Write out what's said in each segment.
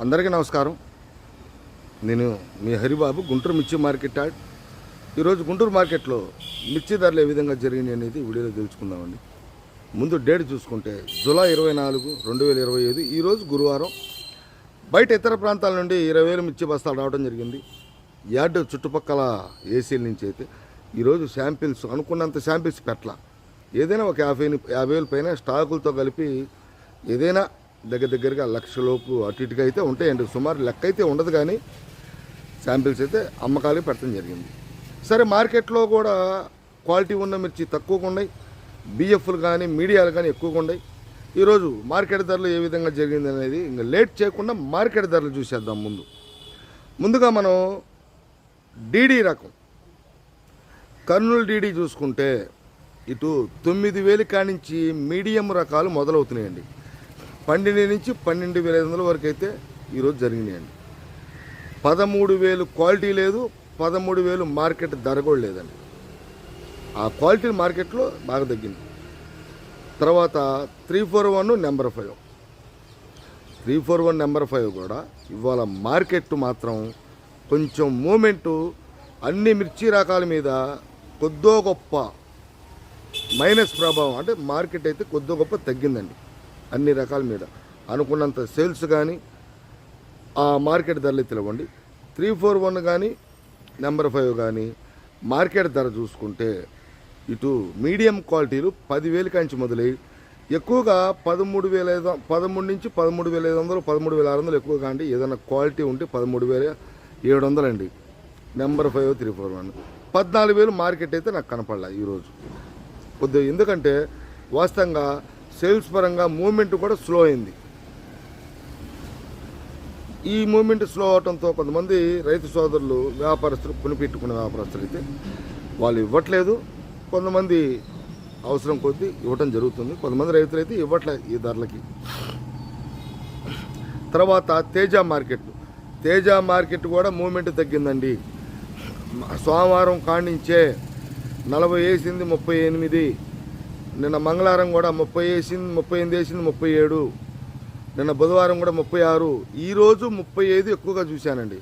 అందరికీ నమస్కారం. నేను మీ హరిబాబు గుంటూరు మిర్చి మార్కెట్ యార్డ్ ఈరోజు గుంటూరు మార్కెట్లో మిర్చి ధరలు ఏ విధంగా జరిగినాయి అనేది వీడియోలో తెలుసుకుందామండి. ముందు డేట్ చూసుకుంటే జూలై ఇరవై నాలుగు రెండు వేల ఇరవై ఐదు ఈరోజు గురువారం. బయట ఇతర ప్రాంతాల నుండి ఇరవై వేలు మిర్చి బస్తాలు రావడం జరిగింది. యార్డ్ చుట్టుపక్కల ఏసీల నుంచి అయితే ఈరోజు శాంపిల్స్ అనుకున్నంత శాంపిల్స్ పెట్టాల. ఏదైనా ఒక యాభై యాభై వేల పైన స్టాకులతో కలిపి ఏదైనా దగ్గర దగ్గరగా లక్షలోపు అటు ఇటుగా అయితే ఉంటాయండి. సుమారు లెక్క అయితే ఉండదు కానీ శాంపిల్స్ అయితే అమ్మకాలకి పెట్టడం జరిగింది. సరే మార్కెట్లో కూడా క్వాలిటీ ఉన్న మిర్చి తక్కువగా ఉన్నాయి. బిఎఫ్లు కానీ మీడియాలు కానీ ఎక్కువగా ఉన్నాయి. ఈరోజు మార్కెట్ ధరలు ఏ విధంగా జరిగింది అనేది ఇంకా లేట్ చేయకుండా మార్కెట్ ధరలు చూసేద్దాం ముందు. ముందుగా మనం డీడీ రకం. కర్నూలు డీడీ చూసుకుంటే ఇటు తొమ్మిది వేలు కానించి మీడియం రకాలు మొదలవుతున్నాయండి. పన్నెండు నుంచి పన్నెండు వేల ఐదు వందల వరకు అయితే ఈరోజు జరిగినాయండి. పదమూడు వేలు క్వాలిటీ లేదు పదమూడు వేలు మార్కెట్ ధర కూడా లేదండి. ఆ క్వాలిటీ మార్కెట్లో బాగా తగ్గింది. తర్వాత three four one number five. Three four one number five కూడా ఇవాళ మార్కెట్ మాత్రం కొంచెం మూమెంటు అన్ని మిర్చి రకాల మీద కొద్దో గొప్ప మైనస్ ప్రభావం అంటే మార్కెట్ అయితే కొద్దో గొప్ప తగ్గిందండి. అన్ని రకాల మీద. అనుకున్నంత సేల్స్ కానీ ఆ మార్కెట్ ధరలు తెలివండి త్రీ ఫోర్ వన్ కానీ నెంబర్ ఫైవ్ కానీ మార్కెట్ ధర చూసుకుంటే ఇటు మీడియం క్వాలిటీలు పదివేలు కంచి మొదలై ఎక్కువగా పదమూడు వేల ఐదు పదమూడు నుంచి పదమూడు వేల ఐదు వందలు పదమూడు వేల ఆరు వందలు ఎక్కువగా అండి ఏదైనా క్వాలిటీ ఉంటే పదమూడు వేల ఏడు వందలు అండి. Number five three four one. పద్నాలుగు వేలు మార్కెట్ అయితే నాకు కనపడలే ఈరోజు. కొద్దిగా ఎందుకంటే వాస్తవంగా సేల్స్ పరంగా మూమెంట్ కూడా స్లో అయింది. ఈ మూమెంట్ స్లో అవడంతో కొంతమంది రైతు సోదరులు వ్యాపారస్తులు కొనిపెట్టుకునే వ్యాపారస్తులు అయితే వాళ్ళు ఇవ్వట్లేదు. కొంతమంది అవసరం కొద్దీ ఇవ్వటం జరుగుతుంది. కొంతమంది రైతులు అయితే ఇవ్వట్లేదు ఈ ధరలకి. తర్వాత తేజ మార్కెట్. తేజ మార్కెట్ కూడా మూమెంట్ తగ్గిందండి. సోమవారం కాణించే నలభై వేసింది ముప్పై ఎనిమిది. నిన్న మంగళవారం కూడా ముప్పై వేసింది ముప్పై ఎనిమిది వేసింది ముప్పై ఏడు. నిన్న బుధవారం కూడా ముప్పై ఆరు. ఈరోజు ముప్పై ఐదు ఎక్కువగా చూశానండి.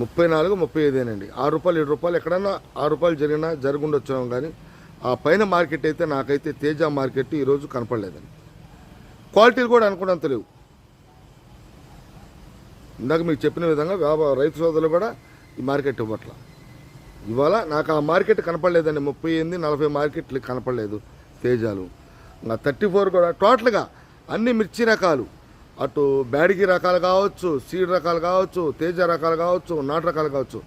ముప్పై నాలుగు ముప్పై ఐదేనండి ఆరు రూపాయలు ఏడు రూపాయలు ఎక్కడన్నా ఆరు రూపాయలు జరిగినా జరుగుండొచ్చాం కానీ ఆ పైన మార్కెట్ అయితే నాకైతే తేజ మార్కెట్ ఈరోజు కనపడలేదండి. క్వాలిటీలు కూడా అనుకున్నంత లేవు. ఇందాక మీకు చెప్పిన విధంగా వ్యాపార రైతు సోదరులు కూడా ఈ మార్కెట్ ఇవ్వట్ల. ఇవాళ నాకు ఆ మార్కెట్ కనపడలేదండి. ముప్పై ఎనిమిది నలభై మార్కెట్లు కనపడలేదు తేజాలు. ఇంకా థర్టీ ఫోర్ కూడా టోటల్గా అన్ని మిర్చి రకాలు. అటు బ్యాడిగి రకాలు కావచ్చు సీడ్ రకాలు కావచ్చు తేజ రకాలు కావచ్చు నాటు రకాలు కావచ్చు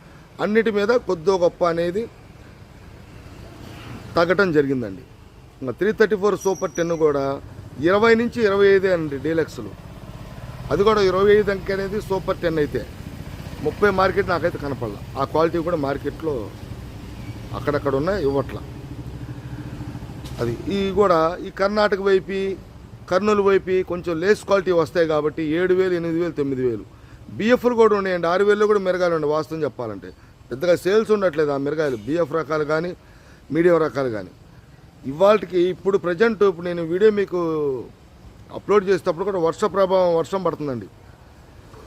అన్నిటి మీద కొద్దో గొప్ప అనేది తగ్గటం జరిగిందండి. ఇంకా three thirty four super ten కూడా ఇరవై నుంచి ఇరవై ఐదే అండి డీలక్స్లు. అది కూడా ఇరవై ఐదు అంకె అనేది సూపర్ టెన్ అయితే. ముప్పై మార్కెట్ నాకైతే కనపడలా. ఆ క్వాలిటీ కూడా మార్కెట్లో అక్కడక్కడ ఉన్నాయి ఇవ్వట్ల. అది ఈ కూడా ఈ కర్ణాటక వైపు కర్నూలు వైపు కొంచెం లేస్ క్వాలిటీ వస్తాయి కాబట్టి ఏడు వేలు ఎనిమిది వేలు తొమ్మిది వేలు. బిఎఫ్లు కూడా ఉన్నాయండి. ఆరు వేలు కూడా మిరగాయలు ఉండే వాస్తవం చెప్పాలంటే. పెద్దగా సేల్స్ ఉండట్లేదు ఆ మిరగాయలు. బిఎఫ్ రకాలు కానీ మీడియం రకాలు కానీ. ఇవాళకి ఇప్పుడు ప్రజెంట్ ఇప్పుడు నేను వీడియో మీకు అప్లోడ్ చేసేటప్పుడు కూడా వర్ష ప్రభావం వర్షం పడుతుందండి.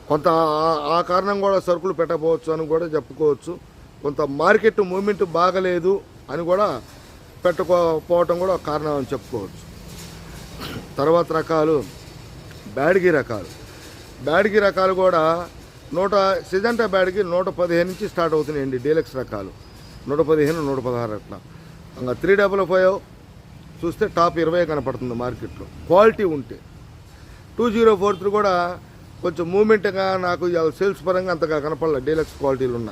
కొంత ఆ- కారణం కూడా సరుకులు పెట్టకపోవచ్చు అని కూడా చెప్పుకోవచ్చు. కొంత మార్కెట్ మూమెంట్ బాగలేదు అని కూడా పెట్టుకోకపోవటం కూడా కారణం అని చెప్పుకోవచ్చు. తర్వాత రకాలు బ్యాడ్గి రకాలు. బ్యాడ్గి రకాలు కూడా నూట సిజంటా బ్యాడ్కి నూట పదిహేను నుంచి స్టార్ట్ అవుతున్నాయండి డీలక్స్ రకాలు. నూట పదిహేను నూట పదహారు అట్లా ఇంకా త్రీ డబల్ ఫైవ్ చూస్తే టాప్ ఇరవై కనపడుతుంది మార్కెట్లో. క్వాలిటీ ఉంటే. టూ జీరో ఫోర్ త్రీ కూడా కొంచెం మూమెంట్గా నాకు ఇవాళ సేల్స్ పరంగా అంతగా కనపడలే. డీలక్స్ క్వాలిటీలు ఉన్న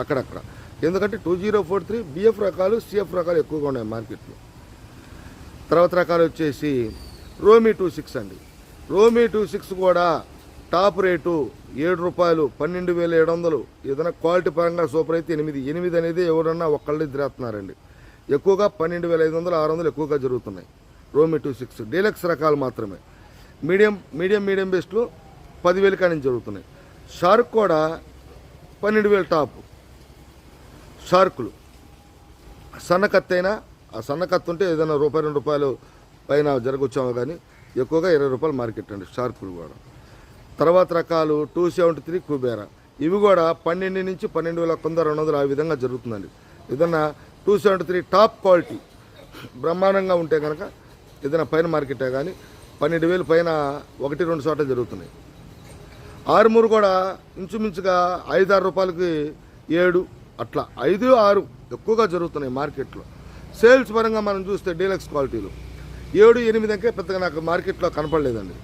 అక్కడక్కడ. ఎందుకంటే two zero four three BF రకాలు సిఎఫ్ రకాలు ఎక్కువగా ఉన్నాయి మార్కెట్లో. తర్వాత రకాలు వచ్చేసి రోమీ టూ సిక్స్ అండి. రోమీ టూ సిక్స్ కూడా టాప్ రేటు ఏడు రూపాయలు పన్నెండు వేల ఏడు వందలు. ఏదైనా క్వాలిటీ పరంగా సూపర్ అయితే ఎనిమిది ఎనిమిది అనేది ఎవరన్నా ఒక్కళ్ళు ఇద్దరేస్తున్నారండి ఎక్కువగా పన్నెండు వేల ఐదు వందలు ఆరు వందలు ఎక్కువగా జరుగుతున్నాయి రోమీ టూ సిక్స్. డీలక్స్ రకాలు మాత్రమే. మీడియం మీడియం మీడియం బెస్ట్లు పదివేలు కానీ జరుగుతున్నాయి. షార్క్ కూడా పన్నెండు వేలు టాప్. షార్కులు. సన్నకత్తి అయినా ఆ సన్నకత్తి ఉంటే ఏదైనా రూపాయి రెండు రూపాయలు పైన జరగొచ్చామో కానీ ఎక్కువగా ఇరవై రూపాయలు మార్కెట్ అండి షార్కులు కూడా. తర్వాత రకాలు టూ సెవెంటీ త్రీ కుబేరా. ఇవి కూడా పన్నెండు నుంచి పన్నెండు వేల కొంద రెండు వందలు ఆ విధంగా జరుగుతుందండి. ఏదన్నా two seventy three top quality బ్రహ్మాండంగా ఉంటే కనుక ఏదైనా పైన మార్కెటే కానీ పన్నెండు వేలు పైన ఒకటి రెండు చోట్ల జరుగుతున్నాయి. ఆరుమూరు కూడా ఇంచుమించుగా ఐదు ఆరు రూపాయలకి ఏడు అట్లా ఐదు ఆరు ఎక్కువగా జరుగుతున్నాయి మార్కెట్లో. సేల్స్ పరంగా మనం చూస్తే డీలక్స్ క్వాలిటీలు. ఏడు ఎనిమిది అంకే పెద్దగా నాకు మార్కెట్లో కనపడలేదండి.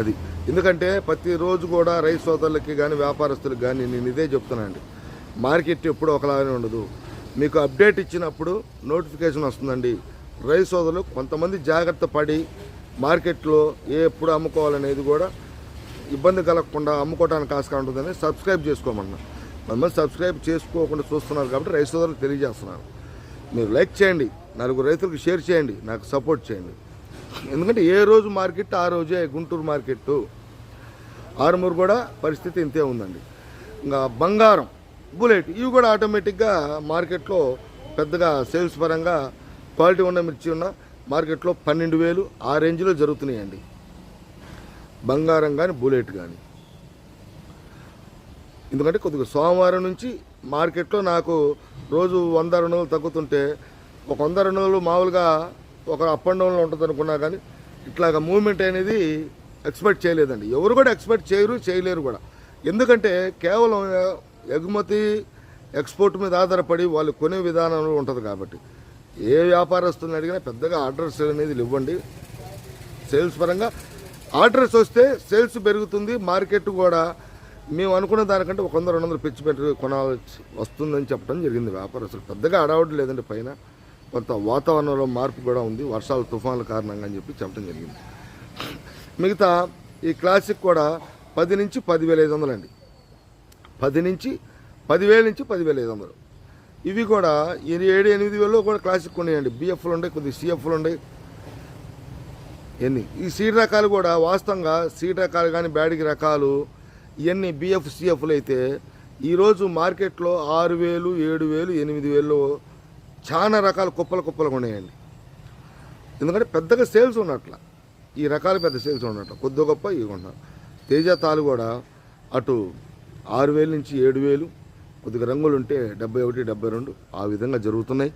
అది ఎందుకంటే ప్రతిరోజు కూడా రైస్ సోదరులకి కానీ వ్యాపారస్తులకు కానీ నేను ఇదే చెప్తున్నానండి. మార్కెట్ ఎప్పుడు ఒకలాగానే ఉండదు. మీకు అప్డేట్ ఇచ్చినప్పుడు నోటిఫికేషన్ వస్తుందండి. రైస్ సోదరులు కొంతమంది జాగ్రత్త పడి మార్కెట్లో ఏ ఎప్పుడు అమ్ముకోవాలనేది కూడా ఇబ్బంది కలగకుండా అమ్ముకోవడానికి ఆస్కారం ఉంటుందని సబ్స్క్రైబ్ చేసుకోమన్నా. కొంతమంది సబ్స్క్రైబ్ చేసుకోకుండా చూస్తున్నారు కాబట్టి రైతు సోదరులకు తెలియజేస్తున్నారు మీరు లైక్ చేయండి నలుగురు రైతులకు షేర్ చేయండి నాకు సపోర్ట్ చేయండి. ఎందుకంటే ఏ రోజు మార్కెట్ ఆ రోజే గుంటూరు మార్కెట్ ఆరుమూరు కూడా పరిస్థితి ఇంతే ఉందండి. ఇంకా బంగారం బుల్లెట్ ఇవి కూడా ఆటోమేటిక్గా మార్కెట్లో పెద్దగా సేల్స్ పరంగా క్వాలిటీ ఉన్న మిర్చి ఉన్న మార్కెట్లో పన్నెండు వేలు ఆ రేంజ్లో జరుగుతున్నాయండి. బంగారం కానీ బుల్లెట్ కానీ ఎందుకంటే కొద్దిగా సోమవారం నుంచి మార్కెట్లో నాకు రోజు వంద రెండు వందలు తగ్గుతుంటే ఒక వంద రెండు వందలు మామూలుగా ఒక అప్ అండ్ డౌన్లో ఉంటుంది అనుకున్నా కానీ ఇట్లాగ మూమెంట్ అనేది ఎక్స్పెక్ట్ చేయలేదండి. ఎవరు కూడా ఎక్స్పెక్ట్ చేయరు చేయలేరు కూడా. ఎందుకంటే కేవలం ఎగుమతి ఎక్స్పోర్ట్ మీద ఆధారపడి వాళ్ళు కొనే విధానంలో ఉంటుంది కాబట్టి. ఏ వ్యాపారస్తుని అడిగినా పెద్దగా ఆర్డర్స్ అనేది ఇవ్వండి. సేల్స్ పరంగా ఆర్డర్స్ వస్తే సేల్స్ పెరుగుతుంది మార్కెట్ కూడా. మేము అనుకున్న దానికంటే ఒక వంద రెండు వందలు పెంచి పెట్టి కొనాల్సి వస్తుందని చెప్పడం జరిగింది వ్యాపారస్తులు. పెద్దగా అడవడం లేదండి పైన. కొంత వాతావరణంలో మార్పు కూడా ఉంది వర్షాలు తుఫాన్ల కారణంగా అని చెప్పి చెప్పడం జరిగింది. మిగతా ఈ క్లాసిక్ కూడా పది నుంచి పదివేల ఐదు వందలు అండి పది నుంచి పదివేల నుంచి పదివేల ఐదు వందలు. ఇవి కూడా ఏడు ఎనిమిది వేలు కూడా క్లాసిక్ ఉన్నాయండి. బిఎఫ్లు ఉన్నాయి కొద్దిగా సిఎఫ్లు ఉన్నాయి. ఎన్ని? ఈ సీడ్ రకాలు కూడా వాస్తవంగా సీడ్ రకాలు కానీ బ్యాడిగి రకాలు ఇవన్నీ బిఎఫ్ సిఎఫ్లు అయితే ఈరోజు మార్కెట్లో ఆరు వేలు ఏడు వేలు ఎనిమిది వేలు చాలా రకాల కుప్పలు కుప్పలు ఉన్నాయండి. ఎందుకంటే పెద్దగా సేల్స్ ఉన్నట్ల. ఈ రకాలు పెద్ద సేల్స్ ఉన్నట్ల. కొద్ది గొప్ప ఇవి ఉన్నారు తేజ తాలు కూడా అటు ఆరు వేలు నుంచి ఏడు వేలు కొద్దిగా రంగులు ఉంటే డెబ్బై ఒకటి డెబ్బై రెండు ఆ విధంగా జరుగుతున్నాయి.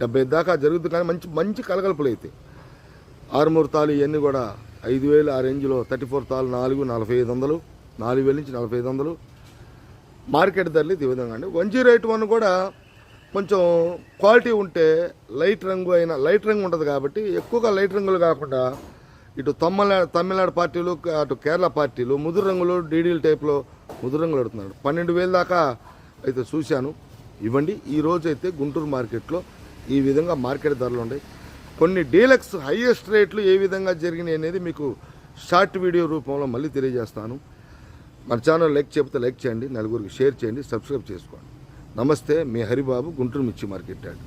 డెబ్బై దాకా జరుగుతుంది కానీ మంచి మంచి కలగలుపులు అయితే. ఆరుమూరు తాలు ఇవన్నీ కూడా ఐదు వేలు ఆ రేంజ్లో థర్టీ ఫోర్ తాలు నాలుగు నలభై ఐదు వందలు నాలుగు వేల నుంచి నలభై ఐదు వందలు. మార్కెట్ ధరలు ఇది ఈ విధంగా అండి. వన్ జీరో ఎయిట్ వన్ కూడా కొంచెం క్వాలిటీ ఉంటే లైట్ రంగు అయినా లైట్ రంగు ఉంటుంది కాబట్టి ఎక్కువగా లైట్ రంగులు కాకుండా ఇటు తమిళనాడు తమిళనాడు పార్టీలు అటు కేరళ పార్టీలు ముదురు రంగులు డీడీల టైప్లో ముదురు రంగులు పెడుతున్నాడు పన్నెండు వేలు దాకా అయితే చూశాను. ఇవ్వండి. ఈరోజు అయితే గుంటూరు మార్కెట్లో ఈ విధంగా మార్కెట్ ధరలు ఉన్నాయి. కొన్ని డీలక్స్ హైయెస్ట్ రేట్లు ఏ విధంగా జరిగినాయి అనేది మీకు షార్ట్ వీడియో రూపంలో మళ్ళీ తెలియజేస్తాను. మన ఛానల్ లైక్ చెప్తే లైక్ చేయండి. నలుగురికి షేర్ చేయండి. సబ్స్క్రైబ్ చేసుకోండి. నమస్తే. మీ హరిబాబు గుంటూరు మిర్చి మార్కెట్ యార్డ్.